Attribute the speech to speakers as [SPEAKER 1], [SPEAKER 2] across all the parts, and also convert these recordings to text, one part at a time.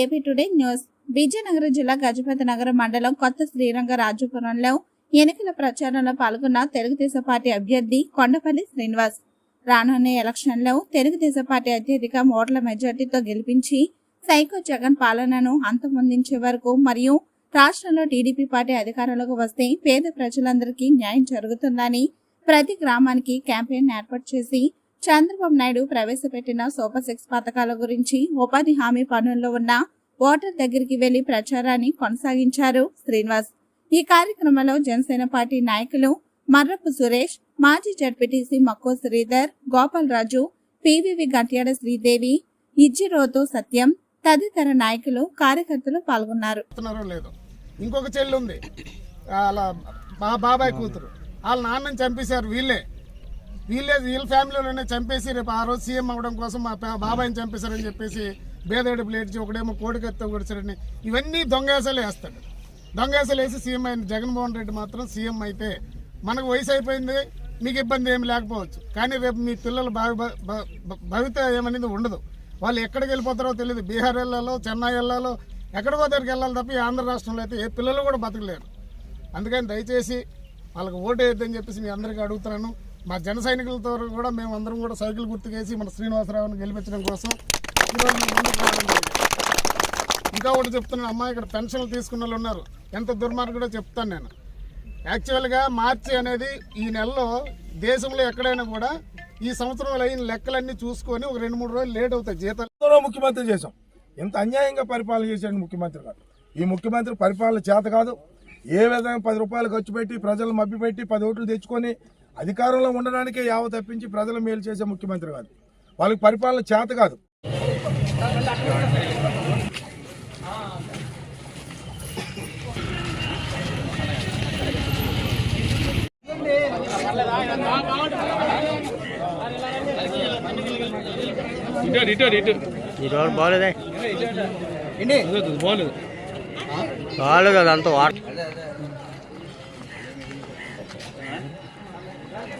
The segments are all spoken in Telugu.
[SPEAKER 1] AP today news. విజయనగరం జిల్లా గజపతి నగరం మండలం కొత్త శ్రీరంగ రాజపురంలో ఎన్నికల ప్రచారంలో పాల్గొన్న తెలుగుదేశం పార్టీ అభ్యర్థి కొండపల్లి శ్రీనివాస్. రానున్న ఎలక్షన్లో తెలుగుదేశం పార్టీ అత్యధిక ఓట్ల మెజార్టీతో గెలిపించి సైకో జగన్ పాలనను అంతమొందించే వరకు మరియు రాష్ట్రంలో టీడీపీ పార్టీ అధికారంలోకి వస్తే పేద ప్రజలందరికీ న్యాయం జరుగుతుందని ప్రతి గ్రామానికి క్యాంపెయిన్ ఏర్పాటు చేసి చంద్రబాబు నాయుడు ప్రవేశపెట్టిన సూపర్ సిక్స్ పథకాల గురించి ఉపాధి హామీ పనుల్లో ఉన్న ఓటర్ దగ్గరికి వెళ్ళి ప్రచారాన్ని కొనసాగించారు శ్రీనివాస్. ఈ కార్యక్రమంలో జనసేన పార్టీ నాయకులు మర్రపు సురేష్ మాజీ జడ్పీటీసీ మక్కో శ్రీధర్ గోపాల్ రాజు పివివి గంట్యాడ శ్రీదేవి ఇజ్జిరోతో సత్యం తదితర నాయకులు కార్యకర్తలు పాల్గొన్నారు.
[SPEAKER 2] ఇంకొక చెల్లి ఉంది. వాళ్ళ మా బాబాయ్ కూతురు. వాళ్ళ నాన్నని చంపేశారు వీళ్ళే. వీళ్ళే వీళ్ళ ఫ్యామిలీలోనే చంపేసి రేపు ఆ రోజు సీఎం అవ్వడం కోసం మా బాబాయ్ని చంపేశారని చెప్పేసి బేదేడు ప్లేట్చి ఒకడేమో కోడికత్తో కొడిచారని ఇవన్నీ దొంగేసలు వేస్తాడు. దొంగేసలు వేసి సీఎం అయిన జగన్మోహన్ రెడ్డి మాత్రం సీఎం అయితే మనకు వయసు అయిపోయింది మీకు ఇబ్బంది ఏమి లేకపోవచ్చు. కానీ రేపు మీ పిల్లల భావి భవిత ఏమనేది ఉండదు. వాళ్ళు ఎక్కడికి వెళ్ళిపోతారో తెలియదు. బీహార్ వెళ్ళాలో చెన్నై వెళ్ళాలో ఎక్కడికో దగ్గరికి వెళ్ళాలి తప్ప ఈ ఆంధ్ర రాష్ట్రంలో అయితే ఏ పిల్లలు కూడా బతకలేరు. అందుకని దయచేసి వాళ్ళకి ఓటు వేయద్దని చెప్పేసి మీ అందరికీ అడుగుతున్నాను. మా జన సైనికులతో కూడా మేము అందరం కూడా సైకిల్ గుర్తుకేసి మన శ్రీనివాసరావుని గెలిపించడం కోసం ఈరోజు ఇంకా ఒకటి చెప్తున్నాను అమ్మ ఇక్కడ పెన్షన్లు తీసుకున్న వాళ్ళు ఉన్నారు. ఎంత దుర్మార్గుడో చెప్తాను నేను. యాక్చువల్గా మార్చి అనేది ఈ నెలలో దేశంలో ఎక్కడైనా కూడా ఈ సంవత్సరంలో అయిన లెక్కలన్నీ చూసుకొని ఒక రెండు మూడు రోజులు లేట్ అవుతాయి జీతాలు.
[SPEAKER 3] ముఖ్యమంత్రి చేశాం. ఎంత అన్యాయంగా పరిపాలన చేశాడు ముఖ్యమంత్రి గారు. ఈ ముఖ్యమంత్రి పరిపాలన చేత కాదు ఏ విధంగా పది రూపాయలు ఖర్చు పెట్టి ప్రజలు మభ్యపెట్టి పది ఓట్లు తెచ్చుకొని అధికారంలో ఉండడానికే యావ తప్పించి ప్రజలు మేలు చేసే ముఖ్యమంత్రి కాదు. వాళ్ళకి పరిపాలన చేత కాదు.
[SPEAKER 4] ఈ రోజు బాగలేదే బాగలేదు అదంతా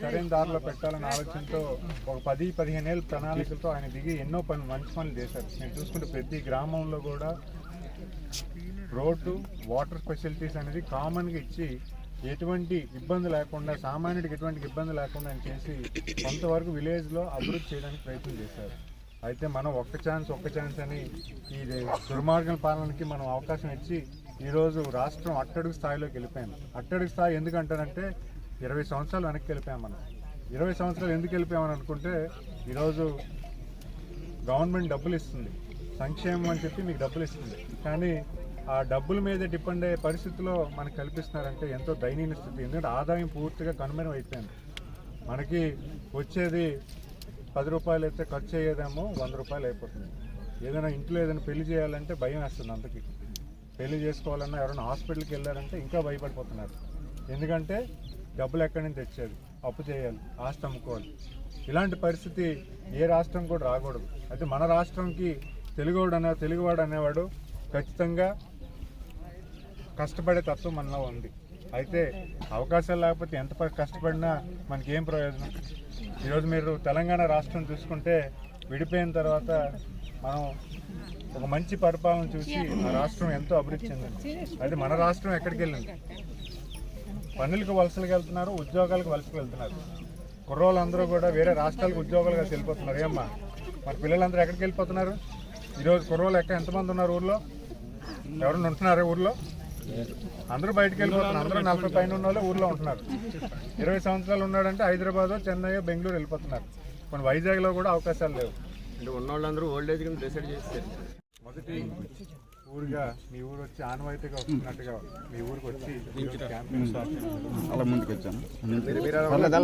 [SPEAKER 5] సరైన దారిలో పెట్టాలనే ఆలోచనతో ఒక పది పదిహేను ఏళ్ళ ప్రణాళికలతో ఆయన దిగి ఎన్నో పని మంచి పనులు చేశారు. నేను చూసుకుంటే ప్రతి గ్రామంలో కూడా రోడ్డు వాటర్ ఫెసిలిటీస్ అనేది కామన్గా ఇచ్చి ఎటువంటి ఇబ్బంది లేకుండా సామాన్యుడికి ఎటువంటి ఇబ్బంది లేకుండా అని చేసి కొంతవరకు విలేజ్లో అభివృద్ధి చేయడానికి ప్రయత్నం చేశారు. అయితే మనం ఒక్క ఛాన్స్ ఒక్క ఛాన్స్ అని ఈ దుర్మార్గం పాలనకి మనం అవకాశం ఇచ్చి ఈరోజు రాష్ట్రం అట్టడుగు స్థాయిలోకి వెళ్ళిపోయింది అట్టడుగు స్థాయి ఎందుకంటారంటే ఇరవై సంవత్సరాలు వెనక్కి వెళ్ళిపోయాం మనం. ఇరవై సంవత్సరాలు ఎందుకు వెళ్ళిపోయామని అనుకుంటే ఈరోజు గవర్నమెంట్ డబ్బులు ఇస్తుంది. సంక్షేమం అని చెప్పి మీకు డబ్బులు ఇస్తుంది. కానీ ఆ డబ్బుల మీద డిపెండ్ అయ్యే పరిస్థితిలో మనకు కల్పిస్తున్నారంటే ఎంతో దయనీయ స్థితి. ఎందుకంటే ఆదాయం పూర్తిగా కనుమరుగు అయిపోయింది. మనకి వచ్చేది పది రూపాయలు అయితే ఖర్చు అయ్యేదేమో వంద రూపాయలు అయిపోతుంది. ఏదైనా ఇంట్లో ఏదైనా పెళ్ళి చేయాలంటే భయం వేస్తుంది అంతకి పెళ్ళి చేసుకోవాలన్నా ఎవరైనా హాస్పిటల్కి వెళ్ళారంటే ఇంకా భయపడిపోతున్నారు. ఎందుకంటే డబ్బులు ఎక్కడి నుంచి తెచ్చేది? అప్పు చేయాలి ఆస్తి అమ్ముకోవాలి. ఇలాంటి పరిస్థితి ఏ రాష్ట్రం కూడా రాకూడదు. అయితే మన రాష్ట్రంకి తెలుగువాడు అనే తెలుగువాడు అనేవాడు ఖచ్చితంగా కష్టపడే తత్వం మనలో ఉంది. అయితే అవకాశాలు లేకపోతే ఎంత కష్టపడినా మనకేం ప్రయోజనం? ఈరోజు మీరు తెలంగాణ రాష్ట్రం చూసుకుంటే విడిపోయిన తర్వాత మనం ఒక మంచి పరిపాలన చూసి ఆ రాష్ట్రం ఎంతో అభివృద్ధి చెందింది. అయితే మన రాష్ట్రం ఎక్కడికి వెళ్ళింది? పనులకు వలసలకు వెళ్తున్నారు ఉద్యోగాలకు వలసకు వెళ్తున్నారు. కుర్రోళ్ళందరూ కూడా వేరే రాష్ట్రాలకు ఉద్యోగాలుగా వెళ్ళిపోతున్నారు. ఏమ్మా మరి పిల్లలందరూ ఎక్కడికి వెళ్ళిపోతున్నారు? ఈరోజు కుర్రోళ్ళు ఎక్కడ ఎంతమంది ఉన్నారు ఊర్లో? ఎవరన్నా ఉంటున్నారా ఊర్లో? అందరూ బయటకు వెళ్ళిపోతున్నారు. అందరూ నలభై పైన ఉన్న వాళ్ళు ఊర్లో ఉంటున్నారు. ఇరవై సంవత్సరాలు ఉన్నాడంటే హైదరాబాద్ చెన్నై బెంగళూరు వెళ్ళిపోతున్నారు. కొన్ని వైజాగ్లో కూడా అవకాశాలు లేవు.
[SPEAKER 6] అంటే ఉన్నోళ్ళందరూ ఓల్డ్ ఏజ్ కింద డిసైడ్ చేస్తారు
[SPEAKER 5] మొదటి ఊరుగా మీ ఊరు వచ్చి ఆనవాయితీగా వస్తున్నట్టుగా మీ ఊరికి వచ్చి.
[SPEAKER 6] అలా ముందుకు వచ్చాను.